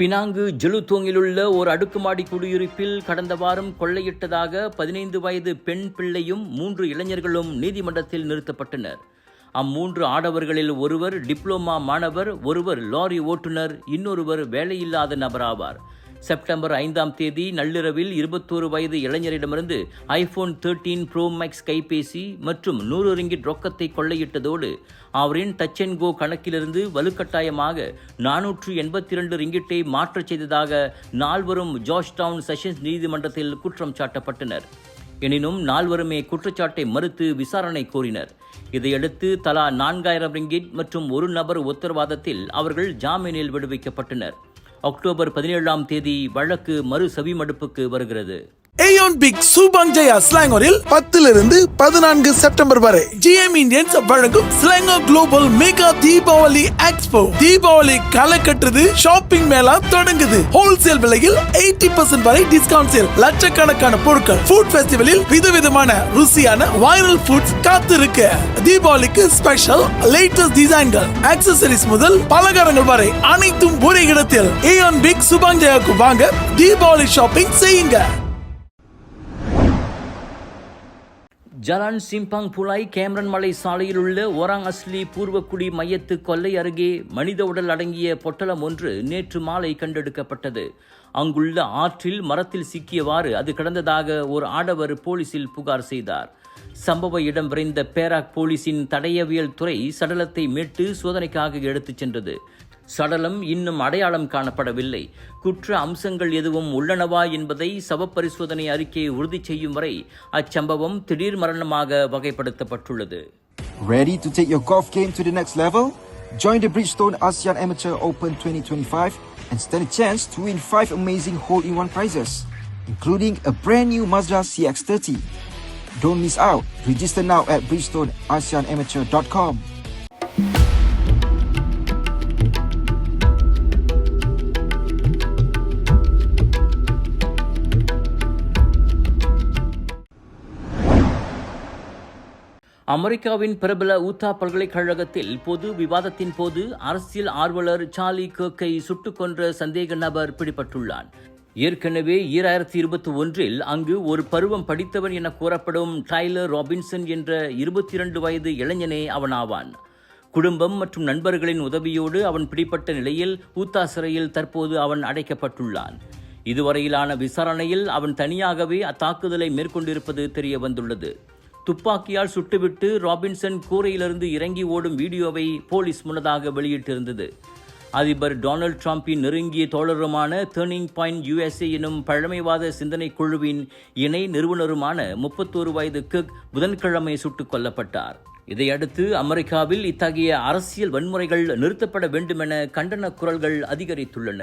Penang ஜெலுத்தோங்கிலுள்ள ஒரு அடுக்குமாடி குடியிருப்பில் கடந்த வாரம் கொள்ளையிட்டதாக பதினைந்து வயது பெண் பிள்ளையும் மூன்று இளைஞர்களும் நீதிமன்றத்தில் நிறுத்தப்பட்டனர். அம்மூன்று ஆடவர்களில் ஒருவர் டிப்ளோமா மாணவர் ஒருவர் லாரி ஓட்டுநர் இன்னொருவர் வேலையில்லாத நபராவார். செப்டம்பர் ஐந்தாம் தேதி நள்ளிரவில் இருபத்தோரு வயது இளைஞரிடமிருந்து ஐபோன் தேர்ட்டீன் ப்ரோ மேக்ஸ் கைபேசி மற்றும் நூறு ரிங்கிட் ரொக்கத்தை கொள்ளையிட்டதோடு அவரின் டச் அண்ட் கோ கணக்கிலிருந்து வலுக்கட்டாயமாக நானூற்று எண்பத்தி இரண்டு ரிங்கிட்டை மாற்றச் செய்ததாக நால்வரும் ஜார்ஜ் டவுன் செஷன்ஸ் நீதிமன்றத்தில் குற்றம் சாட்டப்பட்டனர். எனினும் நால்வருமே குற்றச்சாட்டை மறுத்து விசாரணை கோரினர். இதையடுத்து தலா நான்காயிரம் ரிங்கிட் மற்றும் ஒரு நபர் உத்தரவாதத்தில் அவர்கள் ஜாமீனில் விடுவிக்கப்பட்டனர். அக்டோபர் பதினேழாம் தேதி வழக்கு மறு செவிமடுப்புக்கு வருகிறது. ஏயோன் பிக் சூபாங் ஜெயா ஸ்லாங்கோரில் பத்திலிருந்து பதினான்கு செப்டம்பர் வரை. ஜிஎம் இந்தியன்ஸ் வழங்கும் ஸ்லாங்கோ global mega Deepavali expo Deepavali களை கட்டுறது ஷாப்பிங் மேளா தொடங்குது. ஹோல்சேல் விலையில் எயிட்டி பர்சன்ட் வரை டிஸ்கவுண்ட் சேல் லட்சக்கணக்கான பொருட்கள். ஃபுட் ஃபெஸ்டிவலில் விதவிதமான ருசியான வைரல் ஃபுட்ஸ் காத்திருக்கு. தீபாவளிக்கு ஸ்பெஷல் லேட்டஸ்ட் டிசைன்கள் ஆக்சசரிஸ் முதல் பலகாரங்கள் வரை அனைத்தும் ஒரே இடத்தில். ஏயோன் பிக் சுபாங் ஜெயாக்கு வாங்க தீபாவளி ஷாப்பிங் செய்யுங்க. ஜலான் சிம்பாங் புலாய் கேமரன் மலை சாலையில் உள்ள ஓராங் அஸ்லி பூர்வக்குடி மையத்து கொல்லை அருகே மனித உடல் அடங்கிய பொட்டலம் ஒன்று நேற்று மாலை கண்டெடுக்கப்பட்டது. அங்குள்ள ஆற்றில் மரத்தில் சிக்கியவாறு அது கிடந்ததாக ஒரு ஆடவர் போலீசில் புகார் செய்தார். சம்பவ இடம் விரைந்த பேராக் போலீசின் தடயவியல் துறை சடலத்தை மீட்டு சோதனைக்காக எடுத்துச் சென்றது. சடலம் இன்னும் அடையாளம் காணப்படவில்லை குற்ற அம்சங்கள் எதுவும் உள்ளனவா என்பதை சவப்பரிசோதனை அறிக்கை உறுதி செய்யும் வரை அச்சம்பவம் திடீர் மரணமாக வகைப்படுத்தப்பட்டுள்ளது Ready to take your golf game to the next level? Join the Bridgestone ASEAN Amateur Open 2025 and stand a chance to win 5 amazing hole-in-one prizes, including a brand new Mazda CX-30. Don't miss out. Register now at bridgestoneaseanamateur.com. அமெரிக்காவின் பிரபல ஊத்தா பல்கலைக்கழகத்தில் பொது விவாதத்தின் போது அரசியல் ஆர்வலர் Charlie கேக்கை சுட்டுக் கொன்ற சந்தேக நபர் பிடிபட்டுள்ளான். ஏற்கனவே ஈராயிரத்தி இருபத்தி ஒன்றில் அங்கு ஒரு பருவம் படித்தவன் என கூறப்படும் டைலர் ராபின்சன் என்ற இருபத்தி இரண்டு வயது இளைஞனே அவனாவான். குடும்பம் மற்றும் நண்பர்களின் உதவியோடு அவன் பிடிப்பட்ட நிலையில் ஊத்தா சிறையில் தற்போது அவன் அடைக்கப்பட்டுள்ளான். இதுவரையிலான விசாரணையில் அவன் தனியாகவே அத்தாக்குதலை மேற்கொண்டிருப்பது தெரிய வந்துள்ளது துப்பாக்கியால் சுட்டுவிட்டு ராபின்சன் கூரையிலிருந்து இறங்கி ஓடும் வீடியோவை போலீஸ் முன்னதாக வெளியிட்டிருந்தது. அதிபர் டொனால்ட் ட்ரம்பின் நெருங்கிய தோழருமான டேர்னிங் பாயிண்ட் யுஎஸ்ஏ எனும் பழமைவாத சிந்தனை குழுவின் இணை நிறுவனருமான முப்பத்தோரு வயது கிக் புதன்கிழமை சுட்டுக் கொல்லப்பட்டார். இதையடுத்து அமெரிக்காவில் இத்தகைய அரசியல் வன்முறைகள் நிறுத்தப்பட வேண்டுமென கண்டன குரல்கள் அதிகரித்துள்ளன.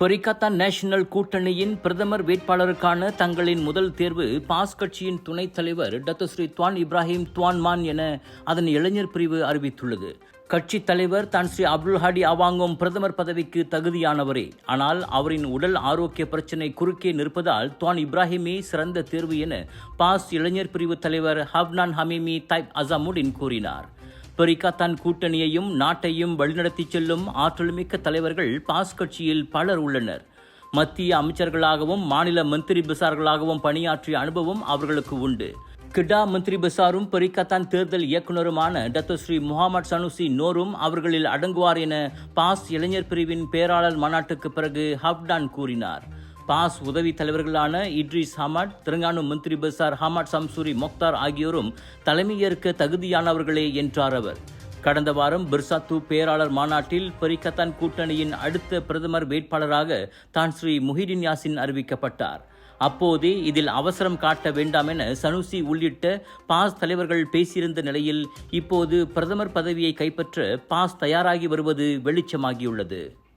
பரிகத்தா நேஷனல் கூட்டணியின் பிரதமர் வேட்பாளருக்கான தங்களின் முதல் தேர்வு பாஸ் கட்சியின் துணைத் தலைவர் டத்தஸ்ரீ துவான் இப்ராஹிம் துவான் மான் என அதன் இளைஞர் பிரிவு அறிவித்துள்ளது. கட்சி தலைவர் தான் ஸ்ரீ அப்துல் ஹாடி அவாங்கும் பிரதமர் பதவிக்கு தகுதியானவரே. ஆனால் அவரின் உடல் ஆரோக்கிய பிரச்சினை குறுக்கே நிற்பதால் துவான் இப்ராஹிமே சிறந்த தேர்வு என பாஸ் இளைஞர் பிரிவு தலைவர் ஹவ்னான் ஹமீமி தைப் அசாமுடின் கூறினார். பெரிகாத்தான் கூட்டணியையும் நாட்டையும் வழிநடத்திச் செல்லும் ஆற்றல்மிக்க தலைவர்கள் பாஸ் கட்சியில் பலர் உள்ளனர். மத்திய அமைச்சர்களாகவும் மாநில மந்திரி பிசார்களாகவும் பணியாற்றிய அனுபவம் அவர்களுக்கு உண்டு. கிடா மந்திரி பிசாரும் பெரிகாத்தான் தேர்தல் இயக்குநருமான டத்தோஸ்ரீ முகமது சனுசி நோரும் அவர்களில் அடங்குவார் என பாஸ் இளைஞர் பிரிவின் பேராளர் மாநாட்டுக்கு பிறகு ஹப்டான் கூறினார். பாஸ் உதவி தலைவர்களான இட்ரிஸ் ஹமாட் தெலுங்கானா மந்திரி பசார் ஹமாட் சம்சூரி மொக்தார் ஆகியோரும் தலைமையேற்க தகுதியானவர்களே என்றார் அவர். கடந்த வாரம் பிர்சாத்து பேராளர் மாநாட்டில் பரிகத்தான் கூட்டணியின் அடுத்த பிரதமர் வேட்பாளராக தான் ஸ்ரீ முஹிடின் யாசின் அறிவிக்கப்பட்டார். அப்போதே இதில் அவசரம் காட்ட வேண்டாம் என சனுசி உள்ளிட்ட பாஸ் தலைவர்கள் பேசியிருந்த நிலையில் இப்போது பிரதமர் பதவியை கைப்பற்ற பாஸ் தயாராகி வருவது வெளிச்சமாகியுள்ளது.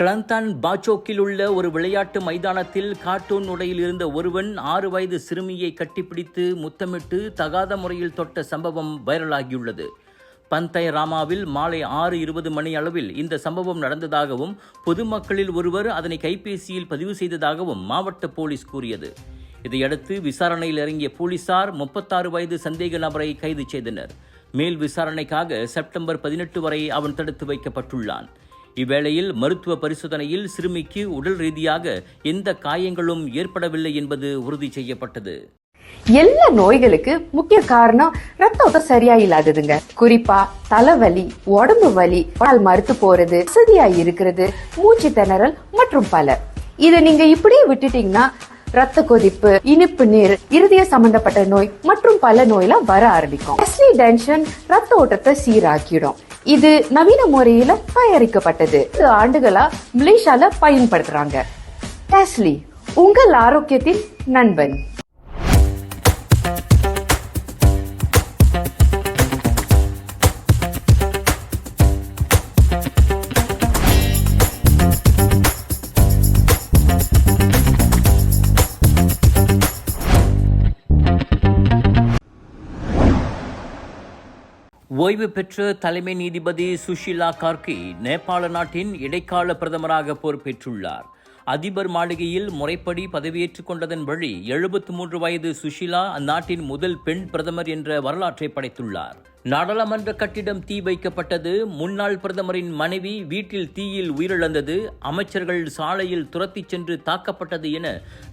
கிளந்தான் பாச்சோக்கில் உள்ள ஒரு விளையாட்டு மைதானத்தில் கார்ட்டூன் உடையில் இருந்த ஒருவன் ஆறு வயது சிறுமியை கட்டிப்பிடித்து முத்தமிட்டு தகாத முறையில் தொட்ட சம்பவம் வைரலாகியுள்ளது. பந்தை ராமாவில் மாலை ஆறு இருபது மணி அளவில் இந்த சம்பவம் நடந்ததாகவும் பொதுமக்களில் ஒருவர் அதனை கைபேசியில் பதிவு செய்ததாகவும் மாவட்ட போலீஸ் கூறியது. இதையடுத்து விசாரணையில் இறங்கிய போலீசார் முப்பத்தாறு வயது சந்தேக நபரை கைது செய்தனர். மேல் விசாரணைக்காக செப்டம்பர் பதினெட்டு வரை அவன் தடுத்து வைக்கப்பட்டுள்ளான். இவ்வேளையில் மருத்துவ பரிசோதனையில் சிறுமிக்கு உடல் ரீதியாக எந்த காயங்களும் ஏற்படவில்லை என்பது உறுதி செய்யப்பட்டது. எல்லா நோய்களுக்கு முக்கிய காரணம் ரத்த ஓட்டம் சரியா இல்லாததுங்க. குறிப்பா தலைவலி உடம்பு வலி பால் மறுத்து போறது வசதியா இருக்கிறது மூச்சு திணறல் மற்றும் பல. இதை நீங்க இப்படியே விட்டுட்டீங்கன்னா ரத்த கொதிப்பு இனிப்பு நீர் இருதய சம்பந்தப்பட்ட நோய் மற்றும் பல நோயெல்லாம் வர ஆரம்பிக்கும். டென்ஷன் ரத்த ஓட்டத்தை சீராக்கிடும். இது நவீன முறையில தயாரிக்கப்பட்டது. இது ஆண்டுகளா மலேசியால பயன்படுத்துறாங்க. டெஸ்லி உங்கள் ஆரோக்கியத்தின் நண்பன். ஓய்வு பெற்ற தலைமை நீதிபதி சுஷிலா கார்கி நேபாள நாட்டின் இடைக்கால பிரதமராக பொறுப்பேற்றுள்ளார். அதிபர் மாளிகையில் முறைப்படி பதவியேற்றுக் கொண்டதன் வழி எழுபத்தி மூன்று வயது சுஷிலா அந்நாட்டின் முதல் பெண் பிரதமர் என்ற வரலாற்றை படைத்துள்ளார். நாடாளுமன்ற கட்டிடம் தீ வைக்கப்பட்டது முன்னாள் பிரதமரின் மனைவி வீட்டில் தீயில் உயிரிழந்தது அமைச்சர்கள் சாலையில் துரத்திச் சென்று தாக்கப்பட்டது என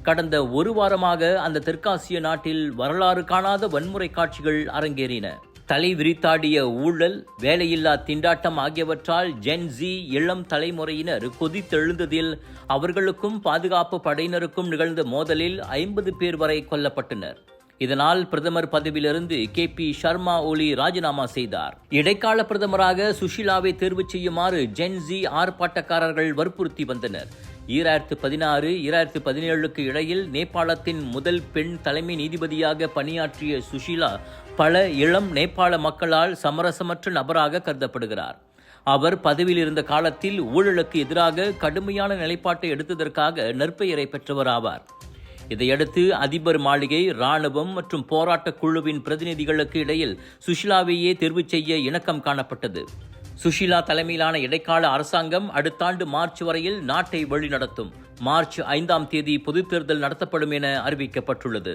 கடந்த ஒரு வாரமாக அந்த தெற்காசிய நாட்டில் வரலாறு காணாத வன்முறை காட்சிகள் அரங்கேறின. தலை விரித்தாடிய ஊழல் வேலையில்லா திண்டாட்டம் ஆகியவற்றால் ஜென்ஜி இளம் தலைமுறையினர் கொதித்தெழுந்ததில் அவர்களுக்கும் பாதுகாப்பு படையினருக்கும் நிகழ்ந்த மோதலில் ஐம்பது பேர் வரை கொல்லப்பட்டனர். இதனால் பிரதமர் பதவியிலிருந்து கே பி சர்மா ஒலி ராஜினாமா செய்தார். இடைக்கால பிரதமராக சுஷிலாவை தேர்வு செய்யுமாறு ஜென்ஜி ஆர்ப்பாட்டக்காரர்கள் வற்புறுத்தி வந்தனர். ஈராயிரத்து பதினாறு ஈராயிரத்து பதினேழுக்கு இடையில் நேபாளத்தின் முதல் பெண் தலைமை நீதிபதியாக பணியாற்றிய சுஷீலா பல இளம் நேபாள மக்களால் சமரசமற்ற நபராக கருதப்படுகிறார். அவர் பதவியில் இருந்த காலத்தில் ஊழலுக்கு எதிராக கடுமையான நிலைப்பாட்டை எடுத்ததற்காக நற்பெயரை பெற்றவர் ஆவார் இதையடுத்து அதிபர் மாளிகை இராணுவம் மற்றும் போராட்டக் குழுவின் பிரதிநிதிகளுக்கு இடையில் சுஷிலாவையே தேர்வு செய்ய இணக்கம் காணப்பட்டது. சுஷிலா தலைமையிலான இடைக்கால அரசாங்கம் அடுத்த ஆண்டு மார்ச் வரையில் நாட்டை வழிநடத்தும். மார்ச் ஐந்தாம் தேதி பொதுத் தேர்தல் நடத்தப்படும் என அறிவிக்கப்பட்டுள்ளது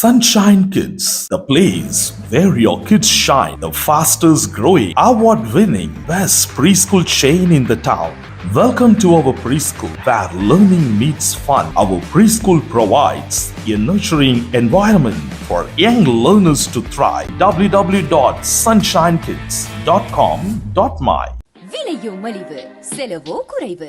Sunshine Kids, the place where your kids shine, the fastest growing, award winning, best preschool chain in the town. Welcome to our preschool where learning meets fun. Our preschool provides a nurturing environment for young learners to thrive. www.sunshinekids.com.my விலையோ மலிவு செலவோ குறைவு